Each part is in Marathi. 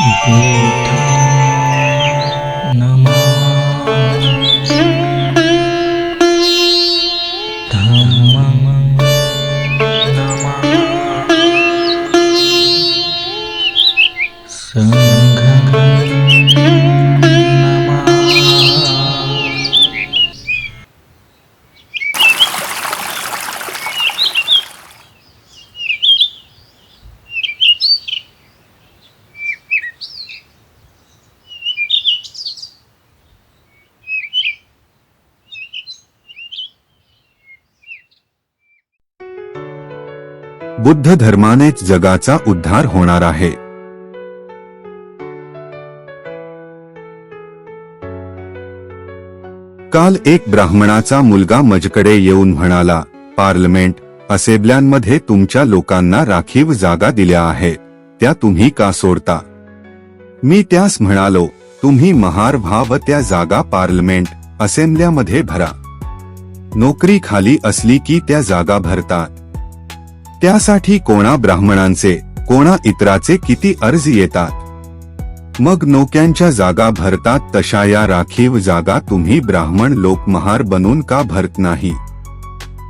बुद्धं बुद्ध धर्मानेच जगाचा उद्धार होणार आहे. काल एक ब्राह्मणाचा मुलगा मजकडे येऊन म्हणाला पार्लमेंट असेब्ल्यांमध्ये तुमच्या लोकांना राखीव जागा दिल्या आहेत त्या तुम्ही का सोडता? मी त्यास म्हणालो तुम्ही महार व्हा व त्या जागा पार्लमेंट असेंब्ल्यामध्ये भरा. नोकरी खाली असली की त्या जागा भरतात त्यासाठी कोणा ब्राह्मणांचे कोणा इतराचे किती अर्ज येतात? मग नोक्यांच्या जागा भरतात तशा या राखीव जागा तुम्ही ब्राह्मण लोकमहार बनून का भरत नाही?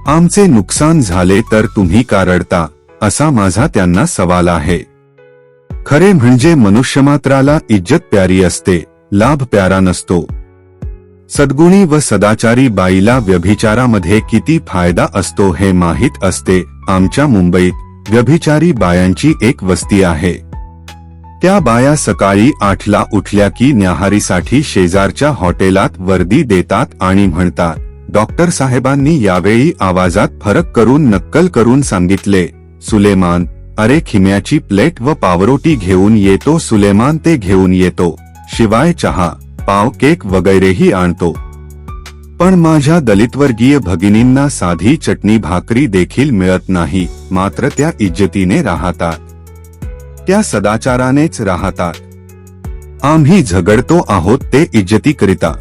आमचे नुकसान झाले तर तुम्ही का रडता? असा माझा त्यांना सवाल आहे. खरे म्हणजे मनुष्यमात्राला इज्जत प्यारी असते लाभ प्यारा नसतो. सद्गुणी व सदाचारी बाईला व्यभिचारामध्ये किती फायदा असतो हे माहीत असते. आमच्या मुंबईत व्यभिचारी बायांची एक वस्ती आहे. त्या बाया सकाळी आठला उठल्या की न्याहारीसाठी शेजारच्या हॉटेलात वर्दी देतात आणि म्हणतात डॉक्टर साहेबांनी यावेळी आवाजात फरक करून नक्कल करून सांगितले. सुलेमान अरे खिम्याची प्लेट व पावरोटी घेऊन येतो सुलेमान ते घेऊन येतो. शिवाय चहा पाव केक वगैरेही आणतो. पण माझ्या दलितवर्गीय भगिनींना साधी चटणी भाकरी देखील मिळत नाही मात्र त्या इज्जतीने राहतात. त्या सदाचारानेच राहतात. आम्ही झगडतो आहोत ते इज्जतीकरिता.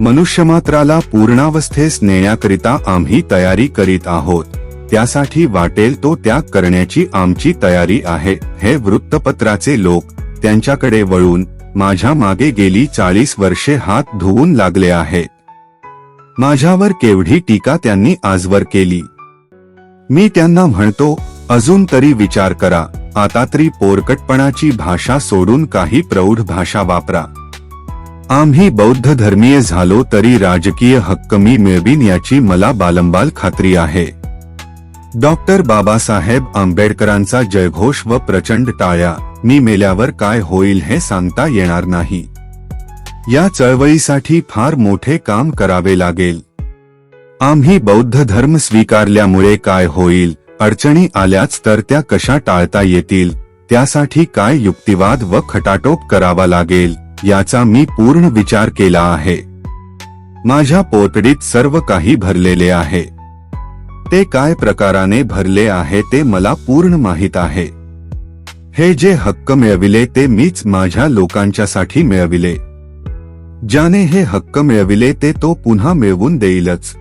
मनुष्यमात्राला पूर्णावस्थेस नेण्याकरिता आम्ही तयारी करीत आहोत. त्यासाठी वाटेल तो त्याग करण्याची आमची तयारी आहे हे वृत्तपत्राचे लोक त्यांच्याकडे वळून माझ्या मागे गेली चाळीस वर्षे हात धुवून लागले आहेत माझ्यावर केवढी टीका त्यांनी आजवर केली. मी त्यांना म्हणतो अजून तरी विचार करा. आता तरी पोरकटपणाची भाषा सोडून काही प्रौढ भाषा वापरा. आम्ही बौद्ध धर्मीय झालो तरी राजकीय हक्क मी मिळवीन याची मला बालंबाल खात्री आहे. डॉक्टर बाबासाहेब आंबेडकरांचा जयघोष व प्रचंड टाळ्या. मी मेल्यावर काय होईल हे सांगता येणार नाही. या चळवळीसाठी फार मोठे काम करावे लागेल. आम्ही बौद्ध धर्म स्वीकारल्यामुळे काय होईल? अडचणी आल्याच तर त्या कशा टाळता येतील? त्यासाठी काय युक्तिवाद व खटाटोप करावा लागेल? याचा मी पूर्ण विचार केला आहे. माझ्या पोतडीत सर्व काही भरलेले आहे. ते काय प्रकाराने भरले आहे ते मला पूर्ण माहीत आहे. हे जे हक्क मिळविले ते मीच माझ्या लोकांच्यासाठी मिळविले. ज्याने हे हक्क मिळविले ते तो पुन्हा मिळवून देईलच.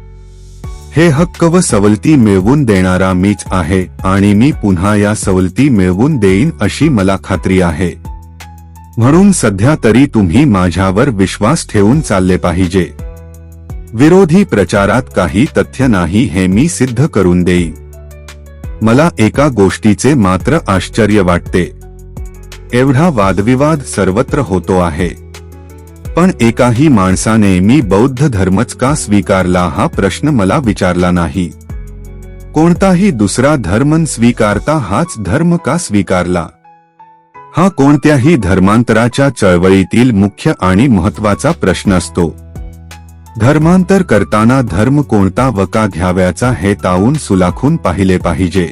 हे हक्क व सवलती मिळवून देणारा मीच आहे आणि मी पुन्हा या सवलती मिळवून देईन अशी मला खात्री आहे. म्हणून सध्या तरी तुम्ही माझ्यावर विश्वास ठेवून चालले पाहिजे. विरोधी प्रचारात काही तथ्य नाही हे मी सिद्ध करून देईन. मला एका गोष्टीचे मात्र आश्चर्य वाटते. एवढा वादविवाद सर्वत्र होतो आहे. पण एकाही माणसाने मी बौद्ध धर्मच का स्वीकारला हा प्रश्न मला विचारला नाही. कोणताही दुसरा धर्म स्वीकारता हाच धर्म का स्वीकारला? हा कोणत्याही धर्मांतराच्या चळवळीतील मुख्य आणि महत्त्वाचा प्रश्न असतो. धर्मांतर करताना धर्म कोणता व का घ्याव्याचा हे तावून सुलाखून पाहिले पाहिजे.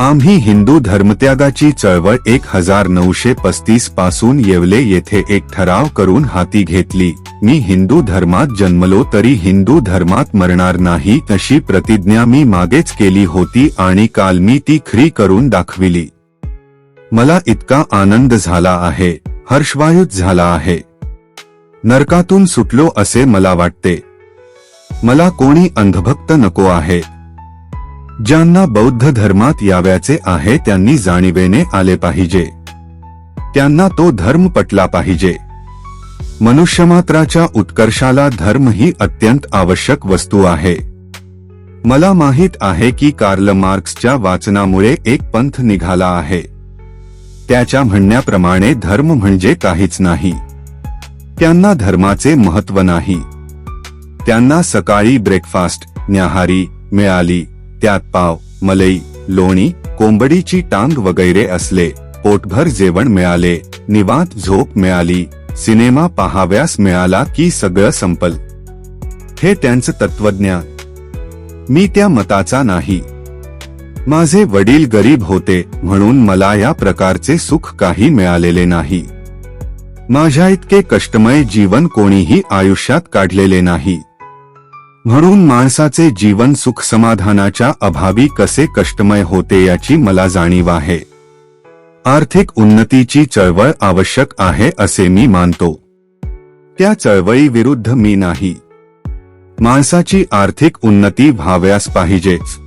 आम्ही हिंदू धर्मत्यागाची चळवळ एक हजार नऊशे पस्तीसपासून येवले येथे एक ठराव करून हाती घेतली. मी हिंदू धर्मात जन्मलो तरी हिंदू धर्मात मरणार नाही अशी प्रतिज्ञा मी मागेच केली होती आणि काल मी ती खरी करून दाखविली. मला इतका आनंद झाला आहे. हर्षवायुत झाला आहे. नरकातून सुटलो असे मला वाटते. मला कोणी अंधभक्त नको आहे. ज्यांना बौद्ध धर्मात याव्याचे आहे त्यांनी जाणीवेने आले पाहिजे. त्यांना तो धर्म पटला पाहिजे. मनुष्यमात्राच्या उत्कर्षाला धर्म ही अत्यंत आवश्यक वस्तू आहे. मला माहीत आहे की कार्ल मार्क्सच्या वाचनामुळे एक पंथ निघाला आहे. त्याच्या म्हणण्याप्रमाणे धर्म म्हणजे काहीच नाही. त्यांना धर्माचे महत्त्व नाही. त्यांना सकाळी ब्रेकफास्ट न्याहारी मिळाली त्यात पाव मलई लोणी कोंबडीची टांग वगैरे असले पोटभर जेवण मिळाले निवांत झोप मिळाली सिनेमा पाहाव्यास मिळाला की सगळं संपल. हे त्यांचं तत्वज्ञान मी त्या मताचा नाही. माझे वडील गरीब होते म्हणून मला या प्रकारचे सुख काही मिळालेले नाही. माझ्या इतके कष्टमय जीवन कोणीही आयुष्यात काढलेले नाही. म्हणून माणसाचे जीवन सुख समाधानाच्या अभावी कसे कष्टमय होते याची मला जाणीव आहे. आर्थिक उन्नतीची चळवळ आवश्यक आहे असे मी मानतो. त्या चळवळीविरुद्ध मी नाही. माणसाची आर्थिक उन्नती व्हाव्यास पाहिजेच.